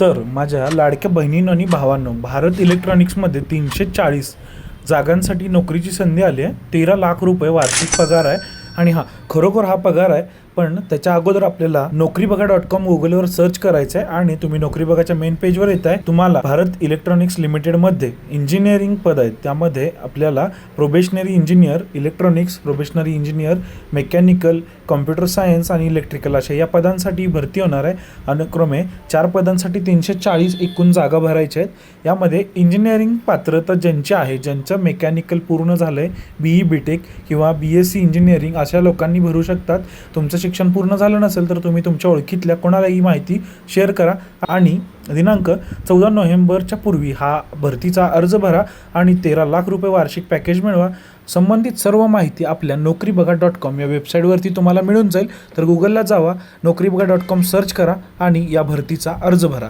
तर माझ्या लाडक्या बहिणीनं आणि भावांनो भारत इलेक्ट्रॉनिक्समध्ये तीनशे चाळीस जागांसाठी नोकरीची संधी आली आहे. तेरा लाख रुपये वार्षिक पगार आहे. आणि हां खरोखर हा पगार आहे पण त्याच्या अगोदर आपल्याला नोकरी बघा डॉट कॉम गुगलवर सर्च करायचं आहे आणि तुम्ही नोकरी बघाच्या मेन पेजवर येत आहे तुम्हाला भारत इलेक्ट्रॉनिक्स लिमिटेडमध्ये इंजिनिअरिंग पद आहेत. त्यामध्ये आपल्याला probationary engineer electronics probationary engineer mechanical computer science आणि इलेक्ट्रिकल अशा या पदांसाठी भरती होणार आहे. अनुक्रमे चार पदांसाठी तीनशे चाळीस एकूण जागा भरायच्या आहेत. यामध्ये इंजिनिअरिंग पात्रता ज्यांची आहे ज्यांचं मेकॅनिकल पूर्ण झालं आहे बी ई बी टेक किंवा बी एस सी इंजिनिअरिंग अशा लोकांनी भरू शकतात. तुमचं शिक्षण पूर्ण झालं नसेल तर तुम्ही तुमच्या ओळखीतल्या कोणालाही माहिती शेअर करा. आणि दिनांक चौदा नोव्हेंबरच्या पूर्वी हा भरतीचा अर्ज भरा आणि तेरा लाख रुपये वार्षिक पॅकेज मिळवा. संबंधित सर्व माहिती आपल्या नोकरी बघा डॉट कॉम या वेबसाईटवरती तुम्हाला मिळून जाईल. तर गुगलला जावा नोकरी बघा डॉट कॉम सर्च करा आणि या भरतीचा अर्ज भरा.